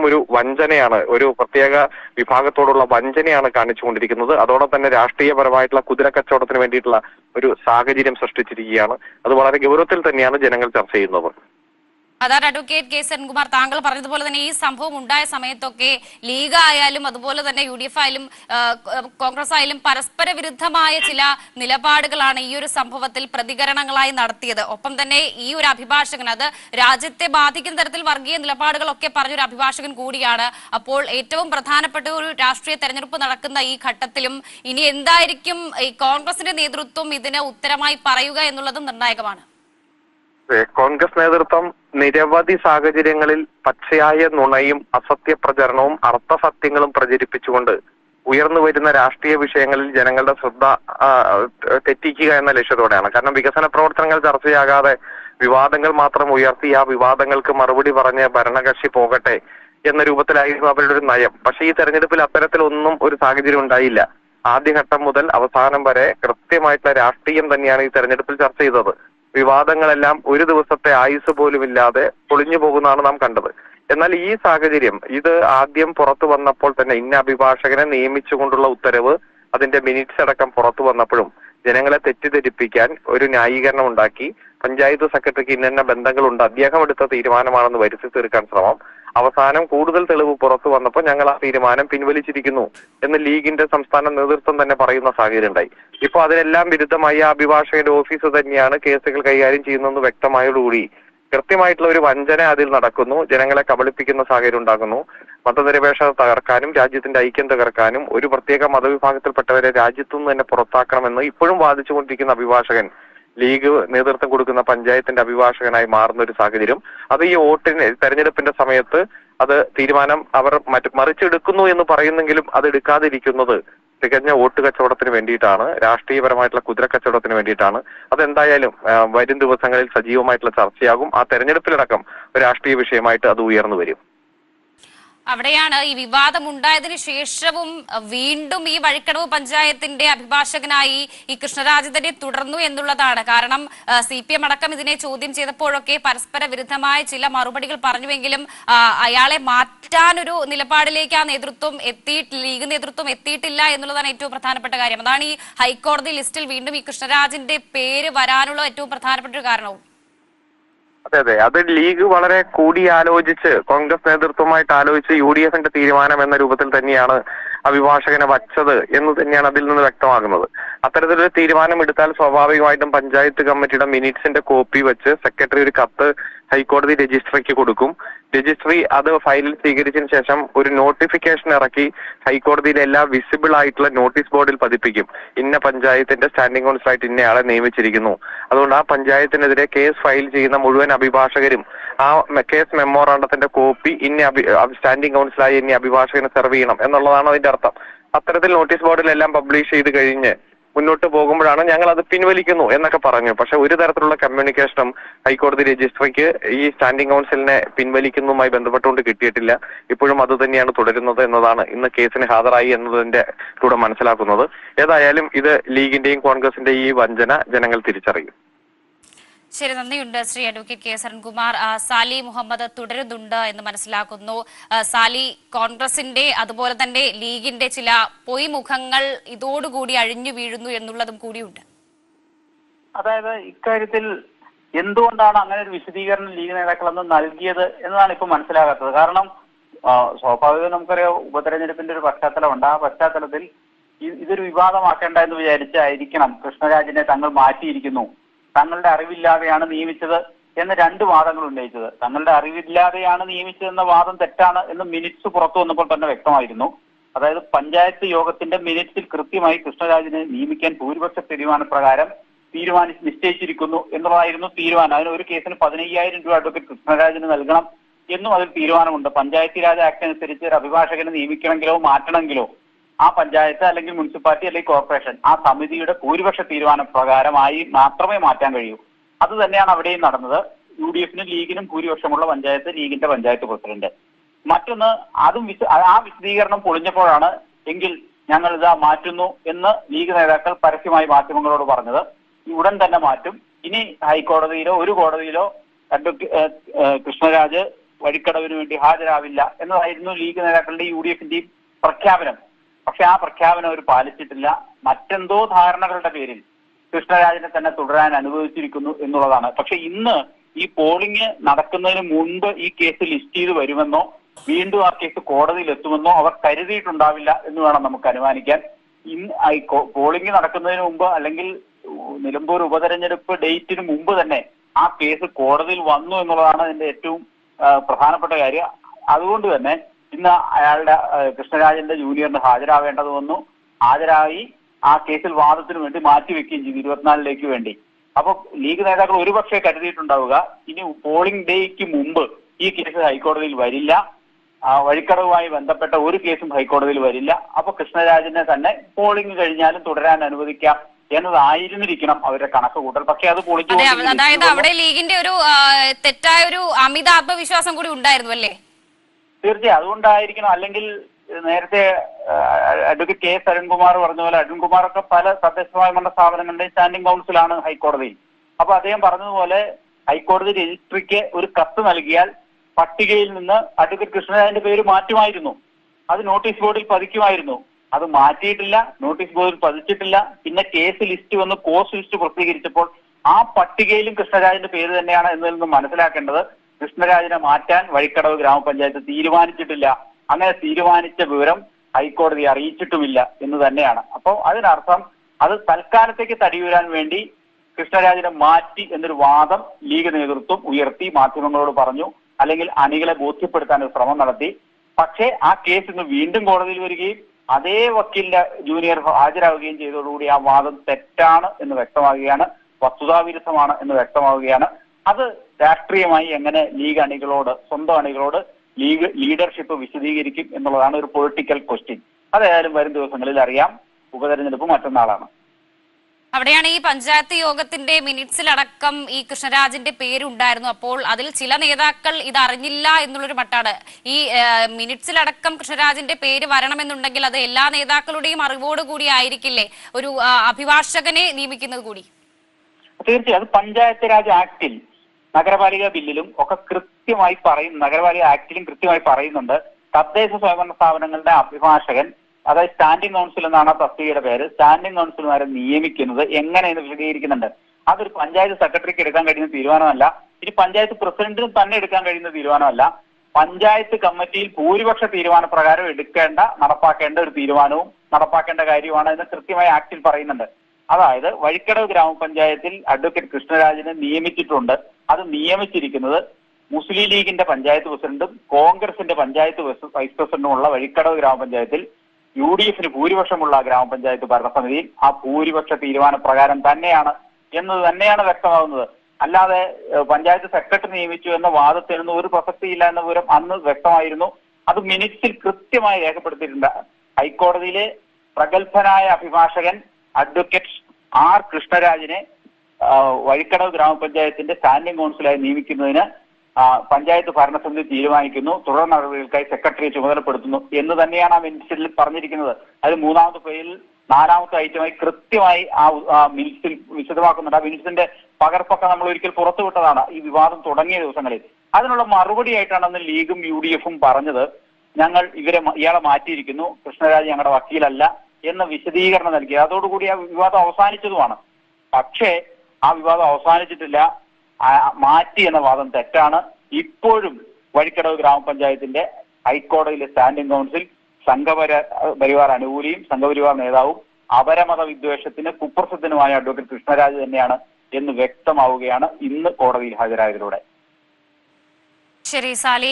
ഒരു വഞ്ചനയാണ് ഒരു പ്രത്യേക വിഭാഗത്തോടുള്ള വഞ്ചനയാണ് കാണിച്ചുകൊണ്ടിരിക്കുന്നത്. അതോടൊപ്പം തന്നെ രാഷ്ട്രീയപരമായിട്ടുള്ള കുതിര കച്ചവടത്തിന് വേണ്ടിയിട്ടുള്ള ഒരു സാഹചര്യം സൃഷ്ടിച്ചിരിക്കുകയാണ്. അത് വളരെ ഗൗരവത്തിൽ തന്നെയാണ് ജനങ്ങൾ ചർച്ച ചെയ്യുന്നത്. അതാണ് അഡ്വക്കേറ്റ് കെ സെൻകുമാർ താങ്കൾ പറഞ്ഞതുപോലെ തന്നെ ഈ സംഭവം ഉണ്ടായ സമയത്തൊക്കെ ലീഗ് ആയാലും അതുപോലെ തന്നെ യു ഡി എഫ് ആയാലും കോൺഗ്രസ് ആയാലും പരസ്പര വിരുദ്ധമായ ചില നിലപാടുകളാണ് ഈ ഒരു സംഭവത്തിൽ പ്രതികരണങ്ങളായി നടത്തിയത്. ഒപ്പം തന്നെ ഈ ഒരു അഭിഭാഷകൻ അത് രാജ്യത്തെ ബാധിക്കുന്ന തരത്തിൽ വർഗീയ നിലപാടുകളൊക്കെ പറഞ്ഞൊരു അഭിഭാഷകൻ കൂടിയാണ്. അപ്പോൾ ഏറ്റവും പ്രധാനപ്പെട്ട ഒരു രാഷ്ട്രീയ തെരഞ്ഞെടുപ്പ് നടക്കുന്ന ഈ ഘട്ടത്തിലും ഇനി എന്തായിരിക്കും ഈ കോൺഗ്രസിന്റെ നേതൃത്വം ഇതിന് ഉത്തരമായി പറയുക എന്നുള്ളതും നിർണായകമാണ്. കോൺഗ്രസ് നേതൃത്വം നിരവധി സാഹചര്യങ്ങളിൽ പച്ചയായ നുണയും അസത്യ പ്രചരണവും അർത്ഥസത്യങ്ങളും പ്രചരിപ്പിച്ചുകൊണ്ട് ഉയർന്നു വരുന്ന രാഷ്ട്രീയ വിഷയങ്ങളിൽ ജനങ്ങളുടെ ശ്രദ്ധ തെറ്റിക്കുക എന്ന ലക്ഷ്യത്തോടെയാണ്. കാരണം വികസന പ്രവർത്തനങ്ങൾ ചർച്ചയാകാതെ വിവാദങ്ങൾ മാത്രം ഉയർത്തി ആ വിവാദങ്ങൾക്ക് മറുപടി പറഞ്ഞ് ഭരണകക്ഷി പോകട്ടെ എന്ന രൂപത്തിലായിരുന്നു അവരുടെ ഒരു നയം. പക്ഷേ ഈ തെരഞ്ഞെടുപ്പിൽ അത്തരത്തിലൊന്നും ഒരു സാഹചര്യം ഉണ്ടായില്ല. ആദ്യഘട്ടം മുതൽ അവസാനം വരെ കൃത്യമായിട്ടുള്ള രാഷ്ട്രീയം തന്നെയാണ് ഈ തെരഞ്ഞെടുപ്പിൽ ചർച്ച ചെയ്തത്. വിവാദങ്ങളെല്ലാം ഒരു ദിവസത്തെ ആയുസ് പോലും ഇല്ലാതെ പൊളിഞ്ഞു പോകുന്നതാണ് നാം കണ്ടത്. എന്നാൽ ഈ സാഹചര്യം ഇത് ആദ്യം പുറത്തു വന്നപ്പോൾ തന്നെ ഇന്ന അഭിഭാഷകനെ നിയമിച്ചുകൊണ്ടുള്ള ഉത്തരവ് അതിന്റെ മിനിറ്റ്സ് അടക്കം പുറത്തു വന്നപ്പോഴും ജനങ്ങളെ തെറ്റിദ്ധരിപ്പിക്കാൻ ഒരു ന്യായീകരണം ഉണ്ടാക്കി. പഞ്ചായത്ത് സെക്രട്ടറിക്ക് ഇന്ന ബന്ധങ്ങളുണ്ട്. അദ്ദേഹം എടുത്ത തീരുമാനമാണെന്ന് വരുത്തി തീർക്കാൻ ശ്രമം. അവസാനം കൂടുതൽ തെളിവ് പുറത്തു വന്നപ്പോൾ ഞങ്ങൾ ആ തീരുമാനം പിൻവലിച്ചിരിക്കുന്നു എന്ന് ലീഗിന്റെ സംസ്ഥാന നേതൃത്വം തന്നെ പറയുന്ന സാഹചര്യം ഉണ്ടായി. ഇപ്പൊ അതിനെല്ലാം വിരുദ്ധമായി ആ അഭിഭാഷകന്റെ ഓഫീസ് തന്നെയാണ് കേസുകൾ കൈകാര്യം ചെയ്യുന്നതെന്ന് വ്യക്തമായതോടുകൂടി കൃത്യമായിട്ടുള്ള ഒരു വഞ്ചന അതിൽ നടക്കുന്നു. ജനങ്ങളെ കബളിപ്പിക്കുന്ന സാഹചര്യം ഉണ്ടാകുന്നു. മതനിരപേക്ഷത തകർക്കാനും രാജ്യത്തിന്റെ ഐക്യം തകർക്കാനും ഒരു പ്രത്യേക മതവിഭാഗത്തിൽപ്പെട്ടവരെ രാജ്യത്തു നിന്ന് തന്നെ പുറത്താക്കണമെന്ന് ഇപ്പോഴും വാദിച്ചുകൊണ്ടിരിക്കുന്ന അഭിഭാഷകൻ ലീഗ് നേതൃത്വം കൊടുക്കുന്ന പഞ്ചായത്തിന്റെ അഭിഭാഷകനായി മാറുന്ന ഒരു സാഹചര്യം. അത് ഈ വോട്ടിന് തെരഞ്ഞെടുപ്പിന്റെ സമയത്ത് അത് തീരുമാനം അവർ മറ്റ് മറിച്ചെടുക്കുന്നു എന്ന് പറയുന്നെങ്കിലും അത് എടുക്കാതിരിക്കുന്നത് തികഞ്ഞ വോട്ട് കച്ചവടത്തിന് വേണ്ടിയിട്ടാണ് രാഷ്ട്രീയപരമായിട്ടുള്ള കുതിര കച്ചവടത്തിന് വേണ്ടിയിട്ടാണ്. അതെന്തായാലും വരും ദിവസങ്ങളിൽ സജീവമായിട്ടുള്ള ചർച്ചയാകും. ആ തെരഞ്ഞെടുപ്പിലടക്കം രാഷ്ട്രീയ വിഷയമായിട്ട് അത് ഉയർന്നു വരും. അവിടെയാണ് ഈ വിവാദം ഉണ്ടായതിനു ശേഷവും വീണ്ടും ഈ വഴിക്കടവ് പഞ്ചായത്തിന്റെ അഭിഭാഷകനായി ഈ കൃഷ്ണരാജ് തന്നെ തുടർന്നു എന്നുള്ളതാണ്. കാരണം സി പി എം അടക്കം ഇതിനെ ചോദ്യം ചെയ്തപ്പോഴൊക്കെ പരസ്പര വിരുദ്ധമായ ചില മറുപടികൾ പറഞ്ഞുവെങ്കിലും അയാളെ മാറ്റാനൊരു നിലപാടിലേക്ക് ആ നേതൃത്വം എത്തി ലീഗ് നേതൃത്വം എത്തിയിട്ടില്ല എന്നുള്ളതാണ് ഏറ്റവും പ്രധാനപ്പെട്ട കാര്യം. അതാണ് ഈ ഹൈക്കോടതി ലിസ്റ്റിൽ വീണ്ടും ഈ കൃഷ്ണരാജിന്റെ പേര് വരാനുള്ള ഏറ്റവും പ്രധാനപ്പെട്ട ഒരു കാരണവും. അതെ അതെ. അത് ലീഗ് വളരെ കൂടി ആലോചിച്ച് കോൺഗ്രസ് നേതൃത്വമായിട്ട് ആലോചിച്ച് യു ഡി എഫിന്റെ തീരുമാനം എന്ന രൂപത്തിൽ തന്നെയാണ് അഭിഭാഷകനെ വച്ചത് എന്ന് തന്നെയാണ് അതിൽ നിന്ന് വ്യക്തമാകുന്നത്. അത്തരത്തിലൊരു തീരുമാനം എടുത്താൽ സ്വാഭാവികമായിട്ടും പഞ്ചായത്ത് കമ്മിറ്റിയുടെ മിനിറ്റ്സിന്റെ കോപ്പി വെച്ച് സെക്രട്ടറി ഒരു കത്ത് ഹൈക്കോടതി രജിസ്ട്രിക്ക് കൊടുക്കും. രജിസ്ട്രി അത് ഫയലിൽ സ്വീകരിച്ചതിന് ശേഷം ഒരു നോട്ടിഫിക്കേഷൻ ഇറക്കി ഹൈക്കോടതിയിലെ എല്ലാ വിസിബിൾ ആയിട്ടുള്ള നോട്ടീസ് ബോർഡിൽ പതിപ്പിക്കും. ഇന്ന പഞ്ചായത്തിന്റെ സ്റ്റാൻഡിംഗ് കൗൺസിലായിട്ട് ഇന്നയാളെ നിയമിച്ചിരിക്കുന്നു. അതുകൊണ്ട് ആ പഞ്ചായത്തിനെതിരെ കേസ് ഫയൽ ചെയ്യുന്ന മുഴുവൻ അഭിഭാഷകരും ആ കേസ് മെമ്മോറാണ്ടത്തിന്റെ കോപ്പി ഇന്ന സ്റ്റാൻഡിംഗ് കൗൺസിലായി ഇനി അഭിഭാഷകനെ സെർവ് ചെയ്യണം എന്നുള്ളതാണ് അതിന്റെ അർത്ഥം. അത്തരത്തിൽ നോട്ടീസ് ബോർഡിലെല്ലാം പബ്ലിഷ് ചെയ്ത് കഴിഞ്ഞ് മുന്നോട്ട് പോകുമ്പോഴാണ് ഞങ്ങൾ അത് പിൻവലിക്കുന്നു എന്നൊക്കെ പറഞ്ഞു. പക്ഷെ ഒരു തരത്തിലുള്ള കമ്മ്യൂണിക്കേഷനും ഹൈക്കോടതി രജിസ്ട്രിക്ക് ഈ സ്റ്റാൻഡിംഗ് കൗൺസിലിനെ പിൻവലിക്കുന്നതുമായി ബന്ധപ്പെട്ടുകൊണ്ട് കിട്ടിയിട്ടില്ല. ഇപ്പോഴും അത് തന്നെയാണ് തുടരുന്നത് എന്നതാണ് ഇന്ന് കേസിന് ഹാജരായി എന്നതിന്റെ കൂടെ മനസ്സിലാക്കുന്നത്. ഏതായാലും ഇത് ലീഗിന്റെയും കോൺഗ്രസിന്റെയും ഈ വഞ്ചന ജനങ്ങൾ തിരിച്ചറിയും. ശരി നന്ദിയുണ്ട്. ശ്രീ അഡ്വക്കേറ്റ് കെ സരൺകുമാർ സാലി മുഹമ്മദ് തുടരുന്നുണ്ട് എന്ന് മനസ്സിലാക്കുന്നു. സാലി കോൺഗ്രസിന്റെ അതുപോലെ തന്നെ ലീഗിന്റെ ചില പൊയ് മുഖങ്ങൾ ഇതോടുകൂടി അഴിഞ്ഞു വീഴുന്നു എന്നുള്ളതും കൂടിയുണ്ട്. അതായത് ഇക്കാര്യത്തിൽ എന്തുകൊണ്ടാണ് അങ്ങനെ ഒരു വിശദീകരണം ലീഗ് നേതാക്കളൊന്നും നൽകിയത് എന്നതാണ് ഇപ്പൊ മനസ്സിലാകാത്തത്. കാരണം സ്വാഭാവികം നമുക്കറിയാം ഉപതെരഞ്ഞെടുപ്പിന്റെ ഒരു പശ്ചാത്തലമുണ്ട്. ആ പശ്ചാത്തലത്തിൽ ഇതൊരു വിവാദമാക്കേണ്ട എന്ന് വിചാരിച്ചായിരിക്കണം കൃഷ്ണരാജിനെ തങ്ങൾ മാറ്റിയിരിക്കുന്നു. തങ്ങളുടെ അറിവില്ലാതെയാണ് നിയമിച്ചത് എന്ന രണ്ട് വാദങ്ങൾ ഉന്നയിച്ചത്. തങ്ങളുടെ അറിവില്ലാതെയാണ് നിയമിച്ചതെന്ന വാദം തെറ്റാണ് എന്ന് മിനിറ്റ്സ് പുറത്തു വന്നപ്പോൾ തന്നെ വ്യക്തമായിരുന്നു. അതായത് പഞ്ചായത്ത് യോഗത്തിന്റെ മിനിറ്റ്സിൽ കൃത്യമായി കൃഷ്ണരാജിനെ നിയമിക്കാൻ ഭൂരിപക്ഷ തീരുമാനപ്രകാരം തീരുമാനി നിശ്ചയിച്ചിരിക്കുന്നു എന്നുള്ളതായിരുന്നു തീരുമാനം. അതിന് ഒരു കേസിന് പതിനയ്യായിരം രൂപ അഡ്വക്കേറ്റ് കൃഷ്ണരാജിന് നൽകണം എന്നും അതിൽ തീരുമാനമുണ്ട്. പഞ്ചായത്തി രാജ് ആക്ട് അനുസരിച്ച് ഒരു അഭിഭാഷകനെ നിയമിക്കണമെങ്കിലോ മാറ്റണമെങ്കിലോ ആ പഞ്ചായത്ത് അല്ലെങ്കിൽ മുനിസിപ്പാലിറ്റി അല്ലെങ്കിൽ കോർപ്പറേഷൻ ആ സമിതിയുടെ ഭൂരിപക്ഷ തീരുമാന പ്രകാരമായി മാത്രമേ മാറ്റാൻ കഴിയൂ. അത് തന്നെയാണ് അവിടെയും നടന്നത്. യു ഡി എഫിനും ലീഗിനും ഭൂരിപക്ഷമുള്ള പഞ്ചായത്ത് ലീഗിന്റെ പഞ്ചായത്ത് പ്രസിഡന്റ്. മറ്റൊന്ന് അതും ആ വിശദീകരണം പൊളിഞ്ഞപ്പോഴാണ് എങ്കിൽ ഞങ്ങൾ ഇതാ മാറ്റുന്നു എന്ന് ലീഗ് നേതാക്കൾ പരസ്യമായി മാധ്യമങ്ങളോട് പറഞ്ഞത്. ഉടൻ തന്നെ മാറ്റും. ഇനി ഹൈക്കോടതിയിലോ ഒരു കോടതിയിലോ കൃഷ്ണരാജ് വഴിക്കടവിന് വേണ്ടി ഹാജരാവില്ല എന്നതായിരുന്നു ലീഗ് നേതാക്കളുടെ യു ഡി എഫിന്റെയും പ്രഖ്യാപനം. പക്ഷെ ആ പ്രഖ്യാപനം അവർ പാലിച്ചിട്ടില്ല. മറ്റെന്തോ ധാരണകളുടെ പേരിൽ കൃഷ്ണരാജനെ തന്നെ തുടരാൻ അനുവദിച്ചിരിക്കുന്നു എന്നുള്ളതാണ്. പക്ഷെ ഇന്ന് ഈ പോളിംഗ് നടക്കുന്നതിന് മുൻപ് ഈ കേസ് ലിസ്റ്റ് ചെയ്ത് വരുമെന്നോ വീണ്ടും ആ കേസ് കോടതിയിൽ എത്തുമെന്നോ അവർ കരുതിയിട്ടുണ്ടാവില്ല എന്ന് വേണം നമുക്ക് അനുമാനിക്കാൻ. ഇന്ന് പോളിംഗ് നടക്കുന്നതിന് മുമ്പ് അല്ലെങ്കിൽ നിലമ്പൂർ ഉപതെരഞ്ഞെടുപ്പ് ഡേറ്റിന് മുമ്പ് തന്നെ ആ കേസ് കോടതിയിൽ വന്നു എന്നുള്ളതാണ് അതിന്റെ ഏറ്റവും പ്രധാനപ്പെട്ട കാര്യം. അതുകൊണ്ട് തന്നെ ഇന്ന് അയാളുടെ കൃഷ്ണരാജന്റെ ജൂനിയറിന് ഹാജരാവേണ്ടത് വന്നു. ഹാജരായി ആ കേസിൽ വാദത്തിന് വേണ്ടി മാറ്റിവെക്കുകയും ചെയ്തു ഇരുപത്തിനാലിലേക്ക് വേണ്ടി. അപ്പൊ ലീഗ് നേതാക്കൾ ഒരുപക്ഷെ കരുതിയിട്ടുണ്ടാവുക ഇനി പോളിംഗ് ഡേക്ക് മുമ്പ് ഈ കേസ് ഹൈക്കോടതിയിൽ വരില്ല. ആ, വഴിക്കടവുമായി ബന്ധപ്പെട്ട ഒരു കേസും ഹൈക്കോടതിയിൽ വരില്ല. അപ്പൊ കൃഷ്ണരാജനെ തന്നെ പോളിംഗ് കഴിഞ്ഞാലും തുടരാൻ അനുവദിക്കാം എന്നതായിരുന്നിരിക്കണം അവരുടെ കണക്ക് കൂട്ടൽ. പക്ഷെ അത് പൊളിച്ചു അതായത് അവിടെ ലീഗിന്റെ ഒരു തെറ്റായ ഒരു അമിത ആത്മവിശ്വാസം കൂടി ഉണ്ടായിരുന്നു അല്ലേ? തീർച്ചയായും അതുകൊണ്ടായിരിക്കണം. അല്ലെങ്കിൽ നേരത്തെ അഡ്വക്കേറ്റ് കെ എസ് അരുൺകുമാർ പറഞ്ഞ പോലെ അരുൺകുമാർ ഒക്കെ പല തദ്ദേശ സ്ഥാപനങ്ങളുടെ സ്റ്റാൻഡിംഗ് കൗൺസിലാണ് ഹൈക്കോടതി. അപ്പൊ അദ്ദേഹം പറഞ്ഞതുപോലെ ഹൈക്കോടതി രജിസ്ട്രിക്ക് ഒരു കത്ത് നൽകിയാൽ പട്ടികയിൽ നിന്ന് അഡ്വക്കേറ്റ് കൃഷ്ണരാജന്റെ പേര് മാറ്റുമായിരുന്നു. അത് നോട്ടീസ് ബോർഡിൽ പതിക്കുമായിരുന്നു. അത് മാറ്റിയിട്ടില്ല നോട്ടീസ് ബോർഡിൽ പതിച്ചിട്ടില്ല. പിന്നെ കേസ് ലിസ്റ്റ് വന്ന് കോസ് ലിസ്റ്റ് പ്രസിദ്ധീകരിച്ചപ്പോൾ ആ പട്ടികയിലും കൃഷ്ണരാജന്റെ പേര് തന്നെയാണ് എന്നതിൽ നിന്ന് മനസ്സിലാക്കേണ്ടത്. കൃഷ്ണരാജനെ മാറ്റാൻ വഴിക്കടവ് ഗ്രാമപഞ്ചായത്ത് തീരുമാനിച്ചിട്ടില്ല. അങ്ങനെ തീരുമാനിച്ച വിവരം ഹൈക്കോടതി അറിയിച്ചിട്ടുമില്ല എന്ന് തന്നെയാണ്. അപ്പോൾ അതിനർത്ഥം അത് തൽക്കാലത്തേക്ക് തടിയൂരാൻ വേണ്ടി കൃഷ്ണരാജനെ മാറ്റി എന്നൊരു വാദം ലീഗ് നേതൃത്വം ഉയർത്തി മാധ്യമങ്ങളോട് പറഞ്ഞു. അല്ലെങ്കിൽ അണികളെ ബോധ്യപ്പെടുത്താൻ ഒരു ശ്രമം നടത്തി. പക്ഷേ ആ കേസ് ഇന്ന് വീണ്ടും കോടതിയിൽ വരികയും അതേ വക്കീലിന്റെ ജൂനിയർ ഹാജരാകുകയും ചെയ്തതോടുകൂടി ആ വാദം തെറ്റാണ് എന്ന് വ്യക്തമാകുകയാണ്. വസ്തുതാവിരുദ്ധമാണ് എന്ന് വ്യക്തമാവുകയാണ് അത് രാഷ്ട്രീയമായി എങ്ങനെ ലീഗ് അണികളോട് സ്വന്തം അണികളോട് ലീഗ് ലീഡർഷിപ്പ് വിശദീകരിക്കും എന്നുള്ളതാണ് ഒരു പൊളിറ്റിക്കൽ ക്വസ്റ്റ്യൻ. അതായാലും വരും ദിവസങ്ങളിൽ അറിയാം ഉപതെരഞ്ഞെടുപ്പ് മറ്റന്നാളാണ്. അവിടെയാണ് ഈ പഞ്ചായത്ത് യോഗത്തിന്റെ മിനിറ്റ്സിലടക്കം ഈ കൃഷ്ണരാജിന്റെ പേരുണ്ടായിരുന്നു. അപ്പോൾ അതിൽ ചില നേതാക്കൾ ഇത് അറിഞ്ഞില്ല എന്നുള്ളൊരു മട്ടാണ്. ഈ മിനിറ്റ്സിലടക്കം കൃഷ്ണരാജിന്റെ പേര് വരണമെന്നുണ്ടെങ്കിൽ അത് എല്ലാ നേതാക്കളുടെയും അറിവോട് കൂടി ആയിരിക്കില്ലേ? ഒരു അഭിഭാഷകനെ നിയമിക്കുന്നത് കൂടി. തീർച്ചയായും അത് പഞ്ചായത്ത് രാജ് ആക്ടിൽ നഗരപാലിക ബില്ലിലും ഒക്കെ കൃത്യമായി പറയും നഗരപാലിക ആക്ടിലും കൃത്യമായി പറയുന്നുണ്ട്. തദ്ദേശ സ്വയംഭരണ സ്ഥാപനങ്ങളുടെ അഭിഭാഷകൻ അതായത് സ്റ്റാൻഡിംഗ് കൗൺസിൽ എന്നാണ് ആ തസ്തികയുടെ പേര് സ്റ്റാൻഡിംഗ് കൗൺസിൽമാരെ നിയമിക്കുന്നത് എങ്ങനെയെന്ന് വിശദീകരിക്കുന്നുണ്ട്. അതൊരു പഞ്ചായത്ത് സെക്രട്ടറിക്ക് എടുക്കാൻ കഴിയുന്ന തീരുമാനമല്ല. ഇനി പഞ്ചായത്ത് പ്രസിഡന്റിന് തന്നെ എടുക്കാൻ കഴിയുന്ന തീരുമാനമല്ല. പഞ്ചായത്ത് കമ്മിറ്റിയിൽ ഭൂരിപക്ഷ തീരുമാനപ്രകാരം എടുക്കേണ്ട നടപ്പാക്കേണ്ട ഒരു തീരുമാനവും നടപ്പാക്കേണ്ട കാര്യമാണ് എന്ന് കൃത്യമായി ആക്ടിൽ പറയുന്നുണ്ട്. അതായത് വഴിക്കടവ് ഗ്രാമപഞ്ചായത്തിൽ അഡ്വക്കേറ്റ് കൃഷ്ണരാജിനെ നിയമിച്ചിട്ടുണ്ട്. അത് നിയമിച്ചിരിക്കുന്നത് മുസ്ലിം ലീഗിന്റെ പഞ്ചായത്ത് പ്രസിഡന്റും കോൺഗ്രസിന്റെ പഞ്ചായത്ത് വൈസ് പ്രസിഡന്റുമുള്ള വഴിക്കടവ് ഗ്രാമപഞ്ചായത്തിൽ യു ഡി എഫിന് ഭൂരിപക്ഷമുള്ള ഗ്രാമപഞ്ചായത്ത് ഭരണസമിതിയിൽ ആ ഭൂരിപക്ഷ തീരുമാന പ്രകാരം തന്നെയാണ് എന്നത് തന്നെയാണ് വ്യക്തമാകുന്നത്. അല്ലാതെ പഞ്ചായത്ത് സെക്രട്ടറി നിയമിച്ചു എന്ന വാദത്തിനൊന്നും ഒരു പ്രസക്തിയില്ല എന്ന വിവരം അന്ന് വ്യക്തമായിരുന്നു. അത് മിനിറ്റ്സിൽ കൃത്യമായി രേഖപ്പെടുത്തിയിട്ടുണ്ട്. ഹൈക്കോടതിയിലെ പ്രഗത്ഭനായ അഭിഭാഷകൻ അഡ്വക്കേറ്റ് ആർ കൃഷ്ണരാജിനെ വഴിക്കടവ് ഗ്രാമപഞ്ചായത്തിന്റെ സ്റ്റാൻഡിംഗ് കൗൺസിലായി നിയമിക്കുന്നതിന് പഞ്ചായത്ത് ഭരണസമിതി തീരുമാനിക്കുന്നു. തുടർ നടപടികൾക്കായി സെക്രട്ടറിയെ ചുമതലപ്പെടുത്തുന്നു എന്ന് തന്നെയാണ് ആ മിനിറ്റ്സിൽ പറഞ്ഞിരിക്കുന്നത്. അതിൽ മൂന്നാമത്തെ പേരിൽ നാലാമത്തെ ഐറ്റമായി കൃത്യമായി ആ മിനിറ്റ്സിൽ വിശദമാക്കുന്നുണ്ട്. ആ മിനിറ്റ്സിന്റെ പകർപ്പൊക്കെ നമ്മൾ ഒരിക്കൽ പുറത്തുവിട്ടതാണ് ഈ വിവാദം തുടങ്ങിയ ദിവസങ്ങളിൽ. അതിനുള്ള മറുപടിയായിട്ടാണ് അന്ന് ലീഗും യു ഡി എഫും പറഞ്ഞത്. ഞങ്ങൾ ഇവരെ ഇയാളെ മാറ്റിയിരിക്കുന്നു. കൃഷ്ണരാജ് ഞങ്ങളുടെ വക്കീലല്ല. എന്ന വിശദീകരണം നൽകി. അതോടുകൂടി ആ വിവാദം അവസാനിച്ചതുമാണ്. പക്ഷേ ആ വിവാദം അവസാനിച്ചിട്ടില്ല. മാറ്റി എന്ന വാദം തെറ്റാണ്. ഇപ്പോഴും വഴിക്കടവ് ഗ്രാമപഞ്ചായത്തിന്റെ ഹൈക്കോടതിയിലെ സ്റ്റാൻഡിംഗ് കൗൺസിൽ സംഘപര പരിവാർ അനുകൂലിയും സംഘപരിവാർ നേതാവും അപരമത വിദ്വേഷത്തിന് കുപ്രസിദ്ധനുമായ അഡ്വക്കേറ്റ് കൃഷ്ണരാജ് തന്നെയാണ് എന്ന് വ്യക്തമാവുകയാണ് ഇന്ന് കോടതിയിൽ ഹാജരായതിലൂടെ. ശരി സാലി.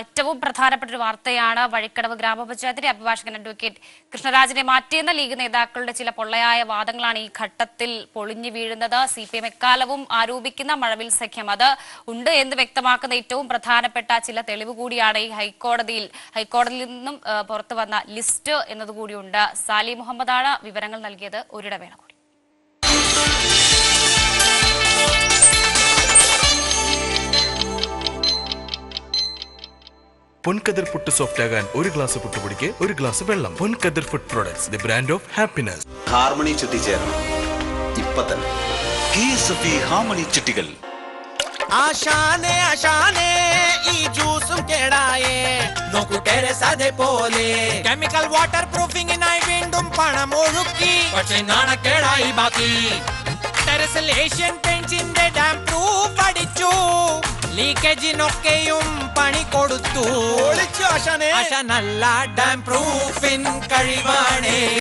ഏറ്റവും പ്രധാനപ്പെട്ട ഒരു വാർത്തയാണ് വഴിക്കടവ് ഗ്രാമപഞ്ചായത്തിലെ അഭിഭാഷകൻ അഡ്വക്കേറ്റ് കൃഷ്ണരാജിനെ മാറ്റിയെന്ന ലീഗ് നേതാക്കളുടെ ചില പൊള്ളയായ വാദങ്ങളാണ് ഈ ഘട്ടത്തിൽ പൊളിഞ്ഞു വീഴുന്നത്. സി പി എം എക്കാലവും ആരോപിക്കുന്ന മഴവിൽ സഖ്യം അത് ഉണ്ട് എന്ന് വ്യക്തമാക്കുന്ന ഏറ്റവും പ്രധാനപ്പെട്ട ചില തെളിവ് കൂടിയാണ് ഈ ഹൈക്കോടതിയിൽ. ഹൈക്കോടതിയിൽ നിന്നും പുറത്തു വന്ന ലിസ്റ്റ് എന്നതുകൂടിയുണ്ട് സാലി മുഹമ്മദാണ് വിവരങ്ങൾ നൽകിയത്. ഒരിടവേള പൊൻകതിർ പുട്ട് സോഫ്റ്റ് ആകാൻ ഒരു ഗ്ലാസ് പുട്ടുപൊടിക്ക് ഒരു ഗ്ലാസ് വെള്ളം. Ponkathir food products the brand of happiness harmony ചുറ്റിച്ചേരണം ഇപ്പൊ തന്നെ. കെ എസ് എഫ് ആശാനെ ഹാമണി ചിട്ടികൾ ആശാനേ ആശാനേ ഈ ജ്യൂസും കേടായേ. നോക്കൂ ടെറസ് പോലെ കെമിക്കൽ വാട്ടർ പ്രൂഫിംഗിനായി വീണ്ടും പണം ഒഴുക്കി പക്ഷെ നാണക്കേടായി ബാക്കി. ടെറസിൽ ഏഷ്യൻ പെയിന്റ്സിന്റെ ഡാം പ്രൂഫ് അടിച്ചു. ലീക്കേജിനൊക്കെയും പണി കൊടുത്തു. ആശ നല്ല ഡാം പ്രൂഫിൻ കഴിവാണേ.